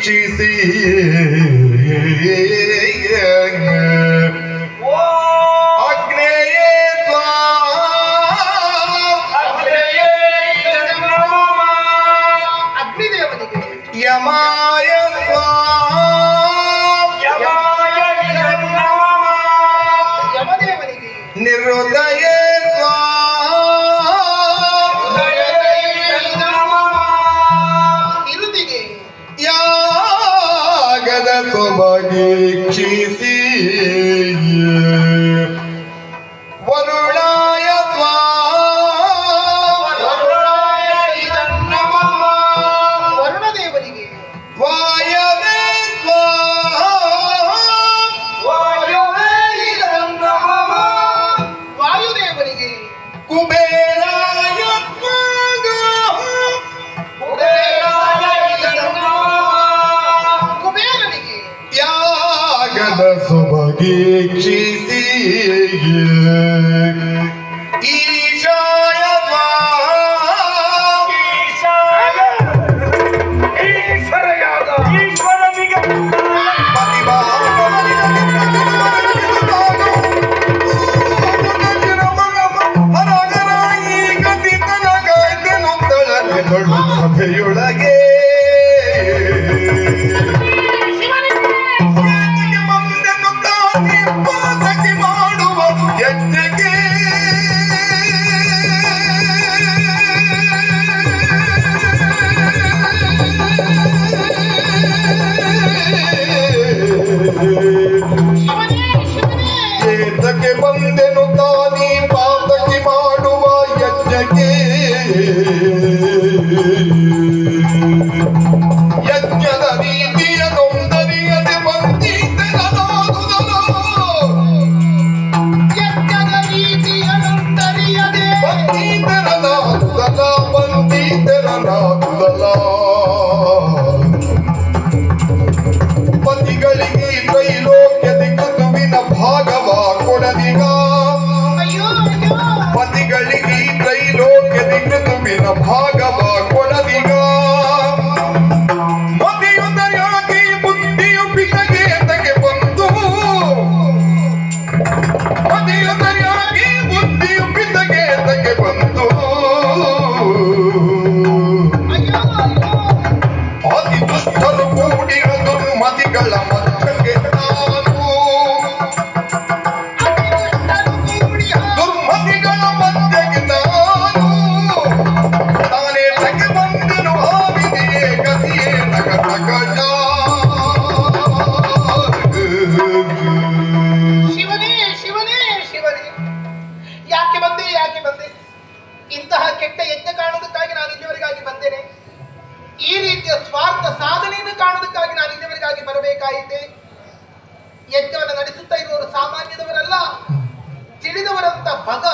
ரட்சிசீர் Chief ben soba geçisiyim ভাগ ಯಜ್ಞವನ್ನು ನಡೆಸುತ್ತಾ ಇರುವವರು ಸಾಮಾನ್ಯದವರಲ್ಲ. ತಿಳಿದವರಂತ ಭಗ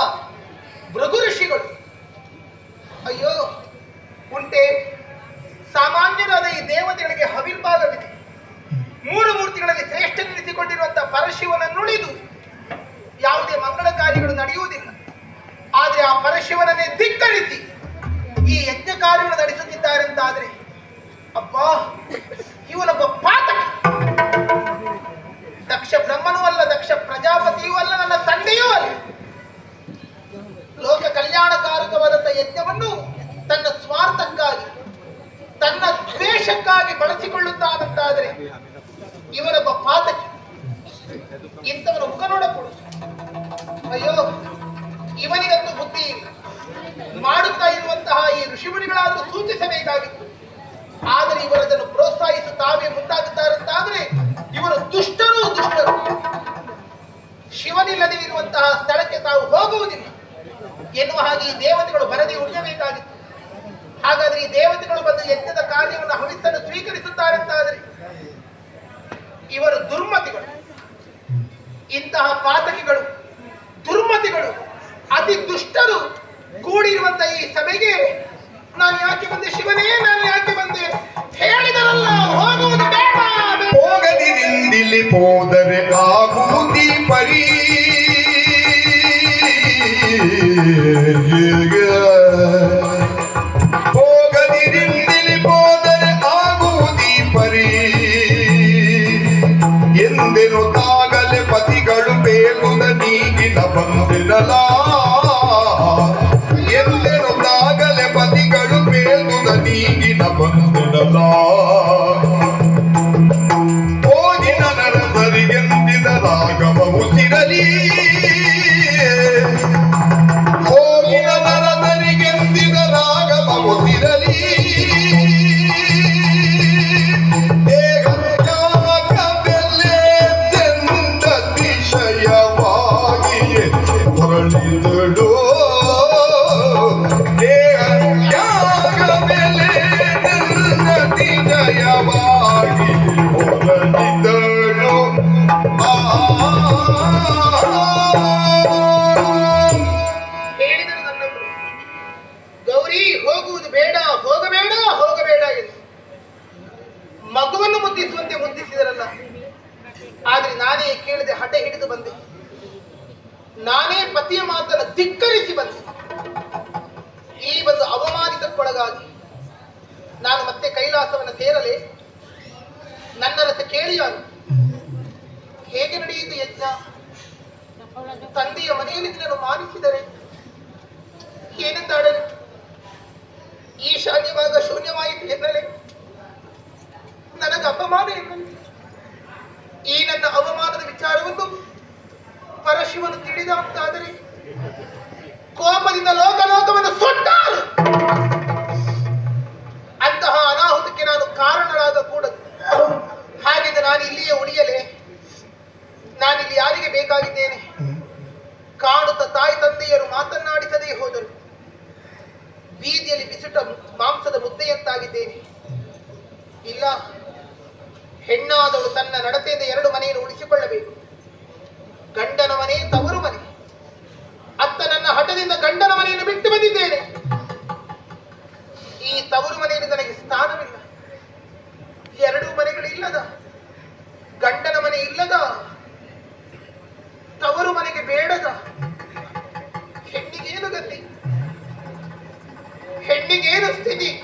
ತಾವೇ ಮುಂದಾಗುತ್ತಾರಂತಾದ್ರೆ ಇವರು ದುಷ್ಟರು ದುಷ್ಟರು. ಶಿವನಿಲ್ಲದೆ ಇರುವಂತಹ ಸ್ಥಳಕ್ಕೆ ತಾವು ಹೋಗುವುದಿಲ್ಲ. ಎನ್ನುವ ಹಾಗೆ ಈ ದೇವತೆಗಳು ಬರದೇ ಉಳಿಯಬೇಕಾಗಿತ್ತು. ಹಾಗಾದ್ರೆ ಈ ದೇವತೆಗಳು ಬಂದು ಯಜ್ಞದ ಕಾರ್ಯವನ್ನು ಹವಿಸನ್ನು ಸ್ವೀಕರಿಸುತ್ತಾರಂತಾದ್ರೆ ಇವರು ದುರ್ಮತಿಗಳು. ಇಂತಹ ಪಾತಕಿಗಳು, ದುರ್ಮತಿಗಳು, ಅತಿ ದುಷ್ಟರು ಕೂಡಿರುವಂತಹ ಈ ಸಭೆಗೆ போதர் ஆகுதி பரி போகதிருந்தில் போதர் ஆகுதி பರಿ ಎಂದೆನು ತಾಗಲೆ ಪತಿಗಳು ಬೇಗುದ ನೀಗಿನ ಬಂದಿರಲ ಎಂದೆನು ತಾಗಲೆ ಪತಿಗಳು ಬೇಗುದ ನೀಗಿನ ಬಂದಿರಲಾ ನನ್ನವರು ಗೌರಿ, ಹೋಗುವುದು ಬೇಡ, ಹೋಗಬೇಡ ಹೋಗಬೇಡ ಮಗುವನ್ನು ಮುದ್ದಿಸುವಂತೆ ಮುದ್ದಿಸಿದರಲ್ಲ. ಆದ್ರೆ ನಾನೇ ಕೇಳದೆ ಹಠ ಹಿಡಿದು ಬಂದೆ. ನಾನೇ ಪತಿಯ ಮಾತನ್ನು ಧಿಕ್ಕರಿಸಿ ಬಂದೆ. ಇಲ್ಲಿ ಬಂದು ಅವಮಾನಿತಕ್ಕೊಳಗಾಗಿ ನಾನು ಮತ್ತೆ ಕೈಲಾಸವನ್ನು ಸೇರಲೆ? ನನ್ನ ರಥ ಕೇಳಿಯಾನು ಹೇಗೆ ನಡೆಯಿತು ಯಜ್ಞ? ತಂದೆಯ ಮನೆಯಲ್ಲಿ ನಿನ್ನನ್ನು ಮಾನಿಸಿದರೆ ಏನೆಂದಾಡಲು ಈಶಾನ್ಯವಾಗ ಶೂನ್ಯವಾಯಿತು ಎನ್ನಲೆ ನನಗೆ ಅಪಮಾನ ಎನ್ನಲೆ ಈ ನನ್ನ ಅವಮಾನದ ವಿಚಾರವನ್ನು ಪರಶಿವನು ತಿಳಿದ ಅಂತಾದರೆ ಕೋಪದಿಂದ ಲೋಕಲೋಕವನ್ನು ಸುಟ್ಟಾರು. ಅಂತಹ ಅನಾಹುತಕ್ಕೆ ನಾನು ಕಾರಣರಾದ ಕೂಡ ಹಾಗಿದ್ದ ನಾನು ಇಲ್ಲಿಯೇ ಉಳಿಯಲೇ. ನಾನಿಲ್ಲಿ ಯಾರಿಗೆ ಬೇಕಾಗಿದ್ದೇನೆ? ಕಾಣುತ್ತ ತಾಯಿ ತಂದೆಯರು ಮಾತನಾಡಿಸದೇ ಹೋದರು. ಬೀದಿಯಲ್ಲಿ ಬಿಸಿಟ ಮಾಂಸದ ಮುದ್ದೆಯಂತಾಗಿದ್ದೇನೆ. ಇಲ್ಲ ಹೆಣ್ಣಾದವಳು ತನ್ನ ನಡತೆಯಿಂದ ಎರಡು ಮನೆಯನ್ನು ಉಳಿಸಿಕೊಳ್ಳಬೇಕು. ಗಂಡನ ಮನೆ ತವರು ಮನೆ. ಅತ್ತ ನನ್ನ ಹಠದಿಂದ ಗಂಡನ ಮನೆಯನ್ನು ಬಿಟ್ಟು ಬಂದಿದ್ದೇನೆ. ಈ ತವರು ಮನೆಯಲ್ಲಿ ನನಗೆ ಸ್ಥಾನವಿಲ್ಲ. ಎರಡೂ ಮನೆಗಳಿಲ್ಲದ ಗಂಡನ ಮನೆ ಇಲ್ಲದ. ತವರು ಮನೆಗೆ ಬೇಡದ. ಹೆಣ್ಣಿಗೇನು ಗತಿ? ಹೆಣ್ಣಿಗೇನು ಸ್ಥಿತಿ?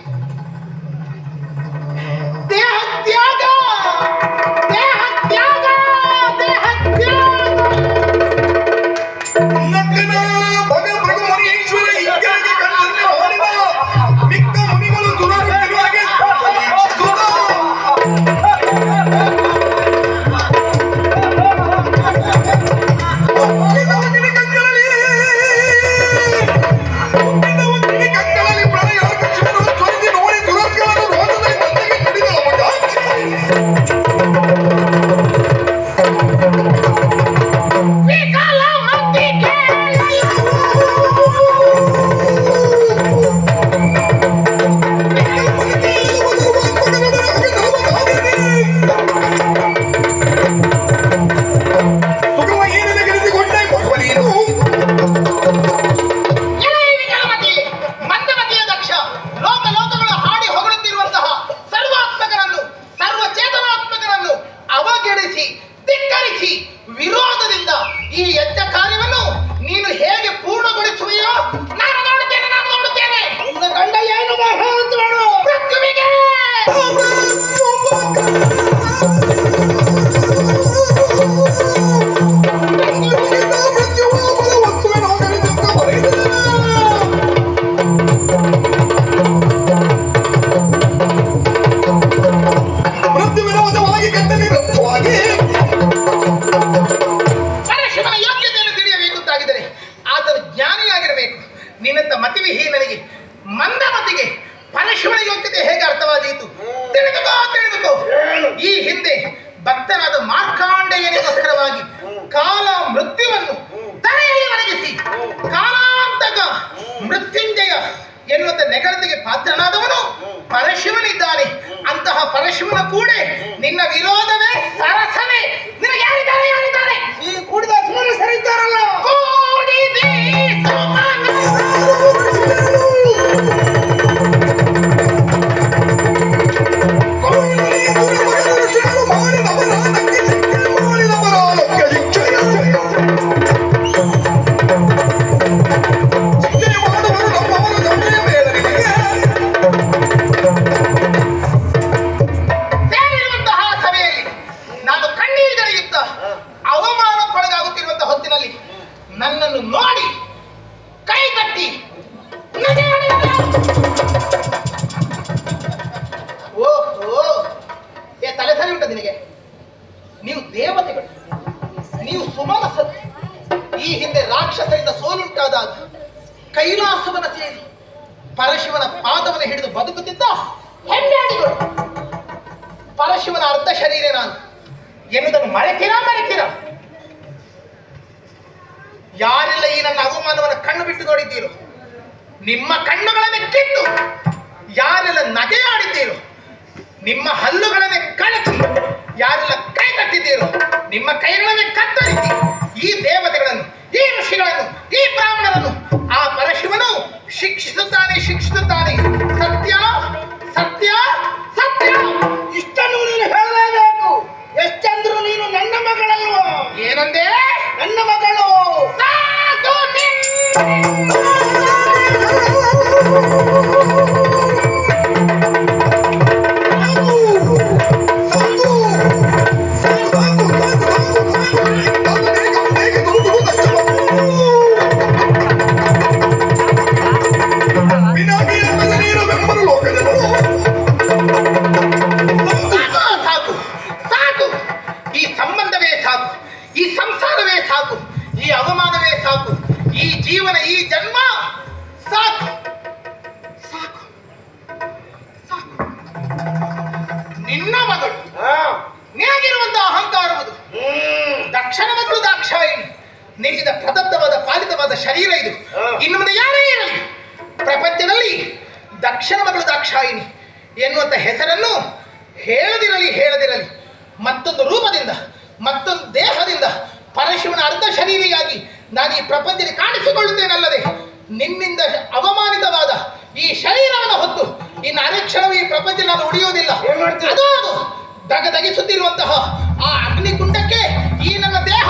ಭಕ್ತನಾದ ಮಾರ್ಕಾಂಡೆಯನಿಗೋಸ್ಕರವಾಗಿ ಕಾಲ ಮೃತ್ಯುವನ್ನು ತಲೆಯಲ್ಲಿ ಒಣಗಿಸಿ ಕಾಲಾಂತಕ ಮೃತ್ಯುಂಜಯ ಎನ್ನುವಂತ ನೆಗಳತೆಗೆ ಪಾತ್ರನಾದವನು ಪರಶಿವನಿದ್ದಾನೆ. ಅಂತಹ ಪರಶಿವನ ಕೂಡ ನಿನ್ನ ವಿರೋಧವೇ ಸರಸನೆ ನಿನಗೆ ಯಾರಿದ್ದಾರೆ ಯಾರಿದ್ದಾರೆ? ಈ ಕೂಡಿದ ಸರಿದ್ದಾರಲ್ಲ ಕೂಡಿದಿ ನಿಮ್ಮ ಕಣ್ಣುಗಳನ್ನು ಕಿತ್ತು. ಯಾರೆಲ್ಲ ನಗೆಯಾಡಿದ್ದೀರೋ ನಿಮ್ಮ ಹಲ್ಲುಗಳನ್ನು ಕಳಚಿ ಯಾರೆಲ್ಲ ಕೈ ಕಟ್ಟಿದ್ದೀರೋ ನಿಮ್ಮ ಕೈಗಳನ್ನು ಕತ್ತರಿಸಿ ಈ ದೇವತೆಗಳನ್ನು ಈ ಋಷಿಗಳನ್ನು ಈ ಬ್ರಾಹ್ಮಣರನ್ನು ಆ ಪರಶಿವನು ಶಿಕ್ಷಿಸುತ್ತಾನೆ ಶಿಕ್ಷಿಸುತ್ತಾನೆ. ಸತ್ಯ ಸತ್ಯ ಸತ್ಯ. ಇಷ್ಟನ್ನು ನೀನು ಹೇಳಲೇಬೇಕು. ಎಷ್ಟಂದ್ರು ನೀನು ನನ್ನ ಮಗಳಲ್ವಾ? ಏನಂದೆ? ನನ್ನ ಮಗಳು. ಸಾಕು ಈ ಸಂಸಾರವೇ ಸಾಕು ಈ ಅವಮಾನವೇ ಸಾಕು ಈ ಜೀವನ ಈ ಜನ್ಮ ಸಾಕು. ಸಾಕು. ಸಾಕು. ನಿನ್ನ ಮಗಳು ನಿನಗಿರುವಂತಹ ಅಹಂಕಾರವದು ದಕ್ಷಿಣ ಮಗಳು ದಾಕ್ಷಾಯಿಣಿ. ನಿನ್ನಿಂದ ಪ್ರದತ್ತವಾದ ಪಾಲಿತವಾದ ಶರೀರ ಇದು. ಇನ್ನು ಮುಂದೆ ಯಾರೇ ಇರಲಿ ಪ್ರಪಂಚದಲ್ಲಿ ದಕ್ಷಿಣ ಮಗಳು ದಾಕ್ಷಾಯಿಣಿ ಎನ್ನುವಂತ ಹೆಸರನ್ನು ಹೇಳದಿರಲಿ ಹೇಳದಿರಲಿ. ಮತ್ತೊಂದು ರೂಪದಿಂದ ಮತ್ತೊಂದು ದೇಹದಿಂದ ಪರಶಿವನ ಅರ್ಧ ಶರೀರಿಯಾಗಿ ನಾನು ಈ ಪ್ರಪಂಚದಲ್ಲಿ ಕಾಣಿಸಿಕೊಳ್ಳುತ್ತೇನಲ್ಲದೆ ನಿನ್ನಿಂದ ಅವಮಾನಿತವಾದ ಈ ಶರೀರವನ್ನು ಹೊತ್ತು ಇನ್ನು ಅರೆಕ್ಷಣವೂ ಈ ಪ್ರಪಂಚದಲ್ಲಿ ನಾನು ಉಳಿಯೋದಿಲ್ಲ. ಏನ್ ಮಾಡ್ತೀಯ? ಅದು ಅದು. ದಗದಗಿಸುತ್ತಿರುವಂತಹ ಆ ಅಗ್ನಿಕುಂಡಕ್ಕೆ ಈ ನನ್ನ ದೇಹ.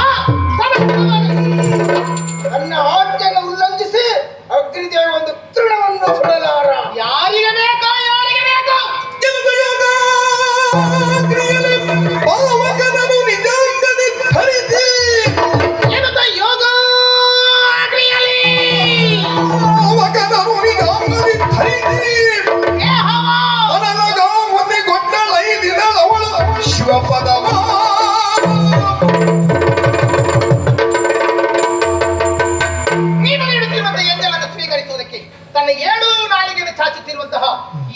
ನನ್ನ ಆಜ್ಞೆಯನ್ನು ಉಲ್ಲಂಘಿಸಿ ಅಗ್ನಿದೇವ ಒಂದು ತೃಣವನ್ನು ಸುಡಲಾರ. ಯಾರಿಗೆ ಬೇಕೋ ಯಾರಿಗೆ ಬೇಕೋ?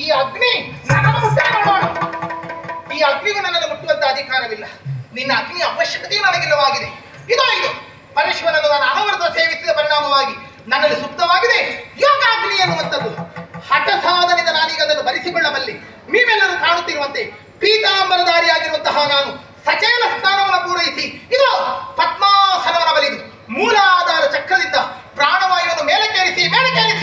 ಈ ಅಗ್ನಿ ಈ ಅಗ್ನಿಗೂ ನನ್ನನ್ನು ಮುಟ್ಟುವಂತಹ ಅಧಿಕಾರವಿಲ್ಲ. ನಿನ್ನ ಅಗ್ನಿ ಅವಶ್ಯಕತೆ ನನಗಿಲ್ಲವಾಗಿದೆ ಇದೋ ಇದು. ಪರಮೇಶ್ವರನ್ನು ನಾನು ಅನವರ್ತ ಸೇವಿಸಿದ ಪರಿಣಾಮವಾಗಿ ನನ್ನಲ್ಲಿ ಸುಪ್ತವಾಗಿದೆ. ಯೋಗ ಅಗ್ನಿ ಎನ್ನುವಂಥದ್ದು ಹಠ ಸಾಧನೆಯಿಂದ ನಾನೀಗ ಅದನ್ನು ಭರಿಸಿಕೊಳ್ಳಬಲ್ಲಿ. ನೀವೆಲ್ಲರೂ ಕಾಣುತ್ತಿರುವಂತೆ ಪೀತಾಂಬರಧಾರಿಯಾಗಿರುವಂತಹ ನಾನು ಸಚೇಲ ಸ್ಥಾನವನ್ನು ಪೂರೈಸಿ. ಇದು ಪದ್ಮಾಸನವನ ಬಲಿದು ಮೂಲಾಧಾರ ಚಕ್ರದಿಂದ ಪ್ರಾಣವಾಯುವನ್ನು ಮೇಲಕ್ಕೇರಿಸಿ ಮೇಲಕ್ಕೇರಿಸಿ.